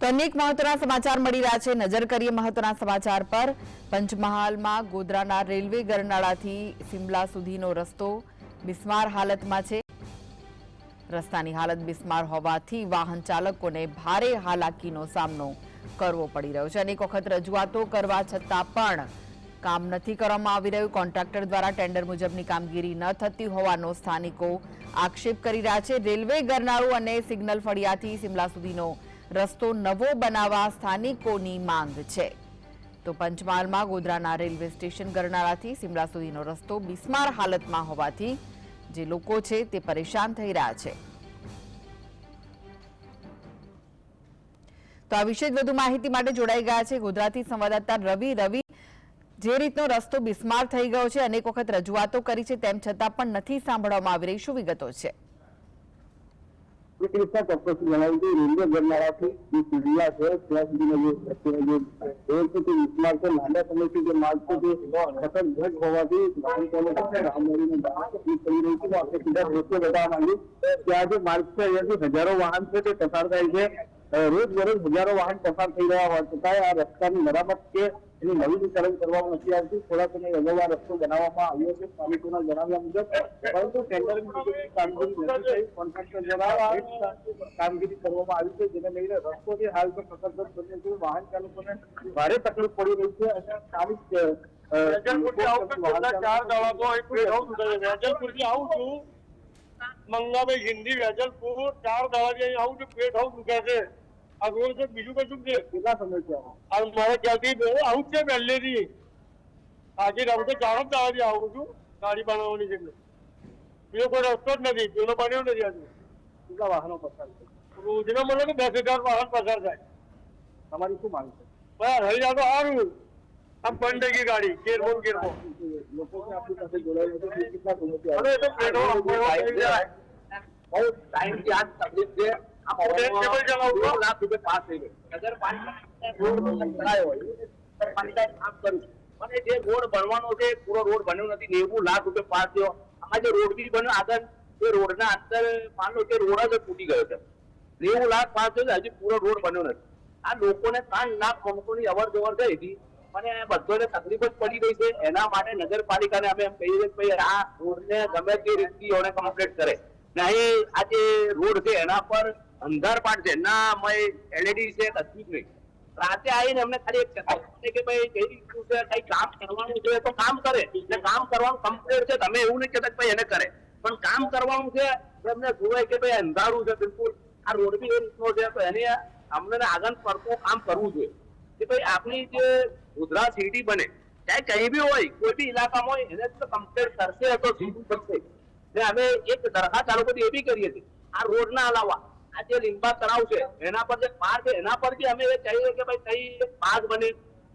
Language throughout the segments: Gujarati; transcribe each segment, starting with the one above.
તો અનેક મહત્વના સમાચાર મળી રહ્યા છે. નજર કરીએ મહત્વના સમાચાર પર. પંચમહાલમાં ગોધરાના રેલવે ગરનાળાથી સિમલા સુધીનો રસ્તો બિસ્માર હાલતમાં છે. રસ્તાની હાલત બિસ્માર હોવાથી વાહન ચાલકોને ભારે હાલાકીનો સામનો કરવો પડી રહ્યો છે. અનેક વખત રજૂઆતો કરવા છતાં પણ કામ નથી કરવામાં આવી રહ્યું. કોન્ટ્રાક્ટર દ્વારા ટેન્ડર મુજબની કામગીરી ન થતી હોવાનો સ્થાનિકો આક્ષેપ કરી રહ્યા છે. રેલવે ગરનાળું અને સિગ્નલ ફળિયાથી સિમલા સુધીનો રસ્તો નવો બનાવવા સ્થાનિકોની માંગ છે. તો પંચમહાલમાં ગોધરાના રેલવે સ્ટેશન ગરનાળાથી સિમલા સુધીનો રસ્તો બિસ્માર હાલતમાં હોવાથી જે લોકો છે તે પરેશાન થઈ રહ્યા છે. તો આ વિશે વધુ માહિતી માટે જોડાઈ ગયા છે ગોધરાથી સંવાદદાતા રવિ રવિ. જે રીતનો રસ્તો બિસ્માર થઈ ગયો છે, અનેક વખત રજૂઆતો કરી છે, તેમ છતાં પણ નથી સાંભળવામાં આવી રહી શું વિગતો છે? એક ચોક્કસ જણાવ્યું કે રેલવે ગરનાળાથી જે સીડિયા છે ત્યાં સુધીનો જે જે છે તે વિસ્માર છે લાંબા સમયથી જે માર્ગ છે તે ઘટ હોવાથી વાહન રામવાડીને તકલીફ પડી રહી છે આપણે સીધા દ્રશ્ય બતાવવા માંગ્યું ત્યાં જે માર્ગ છે અહીંયાથી હજારો વાહન છે તે પસાર થાય છે રોજ બરોજ હજારો વાહન પસાર થઈ રહ્યા હોવા છતાંય આ રસ્તાની મરામત કે એની નવીનીકરણ કરવામાં નથી આવતું. થોડા સમય અગાઉ આ રસ્તો બનાવવામાં આવ્યો છે. સ્થાનિકોના જણાવ્યા મુજબ. પરંતુ ટેન્ડર કામગીરી નથી થઈ કોન્ટ્રાક્ટર દ્વારા કામગીરી કરવામાં આવી છે જેને લઈને રસ્તો જે હાલ તો સખત બન્યો છે. વાહન ચાલકોને ભારે તકલીફ પડી રહી છે અને સ્થાનિક આવું છું મંગાભાઈ હિન્દી વેજલપુર ચાર દાવાથી આવું છું પેટ આવું દુખે છે. આ રોડ છે બીજું કશું છે કેટલા આવો આ મારે ક્યાંથી આવું છે પહેલેથી. આજે હું તો ચાર જ દાડાથી આવું છું ગાડી બનાવવાની છે બીજો કોઈ રસ્તો જ નથી પેલો બન્યો નથી આજે. કેટલા વાહનો પસાર થાય? રોજના મને તો દસ હજાર વાહન પસાર થાય. તમારી શું માંગ છે? બરાબર હરી જાતો સારું આમ બંધ થઈ ગઈ ગાડી કેરબો કેરબો લોકો આપણી સાથે જોડાયેલા કેટલા સમયથી અરે તો પેટ્રોલ આપવાનો થઈ જાય. બહુ ટાઈમથી આ તકલીફ છે. આ પર ચલાવું છું. દોઢ લાખ રૂપિયા પાસ થઈ ગયો. નગરપાલિકા રોડ સંકળાયો હોય. નગરપાલિકાએ કામ કર્યું. અને જે રોડ બનવાનો છે પૂરો રોડ બન્યો નથી. નેવું લાખ રૂપિયા પાસ થયો. આમાં જે રોડ બી બન્યો આગળ એ રોડના અંદર માન કે રોડ જ તૂટી ગયો છે. નેવું લાખ પાસ થયો હજી પૂરો રોડ બન્યો નથી. આ લોકોને ત્રણ લાખ લોકોની અવર જવર થઈ હતી. અને બધોને તકલીફ જ પડી રહી છે. એના માટે નગરપાલિકાને અમે એમ કહીએ છીએ કે આ રોડને ગમે તે રીતથી એને કમ્પ્લીટ કરે. ને અહીં આ જે રોડ છે એના પર અંધાર પાઠ છે. ના એલઈડી છે, કશું જ નહીં. રાતે આવીને અમને ખાલી એક છે કે ભાઈ, કઈ રીતનું છે, કઈ કામ કરવાનું છે, તો કામ કરે. એટલે કામ કરવાનું કમ્પ્લીટ છે, તમે એવું નહીં કહેતા ભાઈ એને કરે. પણ કામ કરવાનું છે, તો એમને જોવાય કે ભાઈ અંધારું છે, બિલકુલ. આ રોડ બી એ છે, તો એને અમને આગળ પડતું કામ કરવું જોઈએ. કે ભાઈ આપણી જે ગુજરાત સિટી બને, ચાહે કઈ બી હોય, કોઈ બી ઇલાકામાં હોય, એને તો કમ્પ્લીટ કરશે, તો સીધું બનશે અમે એક દરખાસ્ત ચાલુ એ બી કરીએ છીએ આ રોડ ના અલાવા. આ જે લીંબા તળાવ છે. એના પર જે પાર્ક એના પર બી અમે એ કહીએ કે ભાઈ કઈ એક પાર્ક બને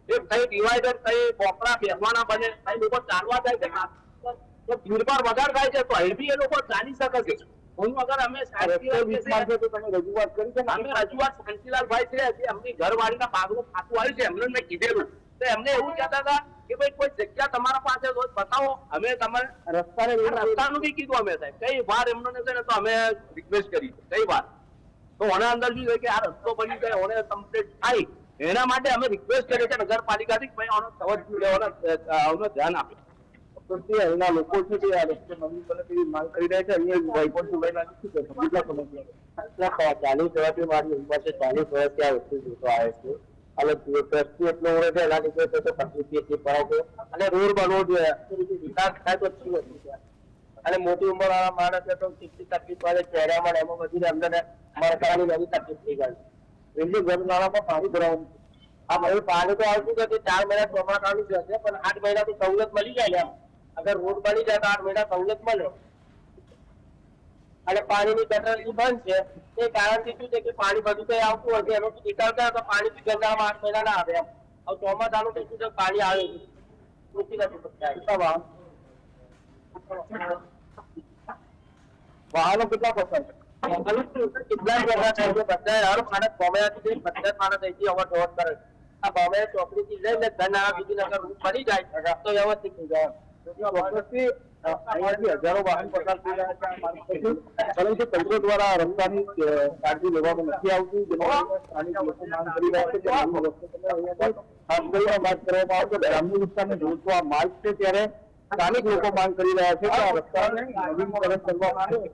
એક કઈ ડિવાઈડર કઈ બોકડા બેસવાના બને કઈ લોકો ચાલવા જાય છે. તો ભીડભાડ વધારે થાય છે તો અહીં બી એ લોકો ચાલી શકે છે. હું અગર અમે રસ્તો વિસ્માર છે તો તમે રજૂઆત કરી છે અમે રજૂઆત શાંતિલાલભાઈ છે જે એમની ઘરવાળીના ભાગનું ખાતું આવ્યું છે એમને મેં કીધેલું. તો એમને એવું કહેતા હતા કે ભાઈ કોઈ જગ્યા તમારા પાસે હોય બતાવો. અમે તમારે રસ્તાને રસ્તાનું બી કીધું અમે સાહેબ. કઈ વાર એમને તો અમે રિક્વેસ્ટ કરી કઈ વાર? તો ઓના અંદર શું છે કે આ રસ્તો બની જાય ઓને કમ્પ્લીટ થાય. એના માટે અમે રિક્વેસ્ટ કરીએ છીએ નગરપાલિકાથી કે ભાઈ, આનો તવજ્જો લેવાનો ધ્યાન આપે. અહીંના લોકો છે તે આ રસ્તો નવી બને માંગ કરી રહ્યા છે. અહીંયા વાઇપર પણ શું કહેશો કેટલા સમયથી ચાલીસ વર્ષથી મારી ઉંમર છે, ચાલીસ વર્ષથી આ વસ્તુ જોતો આવે છે. અને ટ્રસ્ટી એટલો છે, એના લીધે તો એટલી અને રોડ બનવો જોઈએ. વિકાસ થાય તો શું હતું છે અને મોટી ઉંમર વાળા માણસ તો કેટલી તકલીફ પડે, ચહેરામાં એમાં બધી અંદર મરકાની નવી તકલીફ થઈ ગઈ. રેલવે ગરનાળામાં પાણી ભરાવું આ બધું પાણી તો આવતું નથી, ચાર મહિના ચોમાસાનું જ પણ આઠ મહિના તો સવલત મળી જાય એમ. અગર રોડ બની જાય તો આઠ મહિના સવલત મળે. અને પાણીની ગટરની બંધ છે તે કારણથી શું છે કે પાણી બધું કઈ આવતું હોય છે એનો નિકાલ કરે તો પાણી બી ગંગામાં આઠ મહિના ના આવે એમ. હવે ચોમાસાનું કઈ શું પાણી આવે છે. મૂકી નથી શકતા કેટલા વાહન વાહનો કેટલા પસાર છે કેટલાય બધા છે જે બધા હર માણસ બોમ્બેથી જઈને બધા માણસ અહીંથી અવર જવર કરે છે. આ બોમ્બે ચોકડીથી લઈને ધનાળા બીજી નગર રૂટ બની જાય તો વ્યવસ્થિત થઈ જાય ચોક્કસથી અ, અહીંયાથી હજારો વાહન પસાર થઈ રહ્યા છે આ માર્ગ પરથી. પરંતુ તંત્ર દ્વારા આ રસ્તાની અ, કાળજી લેવામાં નથી આવતી જેના કારણે સ્થાનિક લોકો માંગ કરી રહ્યા છે કે લાંબો રસ્તો તમે અહીંયાથી ખાસ કરીને વાત કરવામાં આવે તો ગ્રામ્ય વિસ્તારને જોડતો આ માર્ગ છે ત્યારે સ્થાનિક લોકો માંગ કરી રહ્યા છે કે આ રસ્તાને નવીનકરણ કરવામાં આવે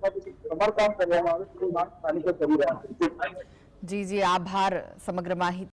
સમારકામ કરવામાં આવે તેવી માંગ સ્થાનિકો કરી રહ્યા છે. જી જી, આભાર, સમગ્ર માહિતી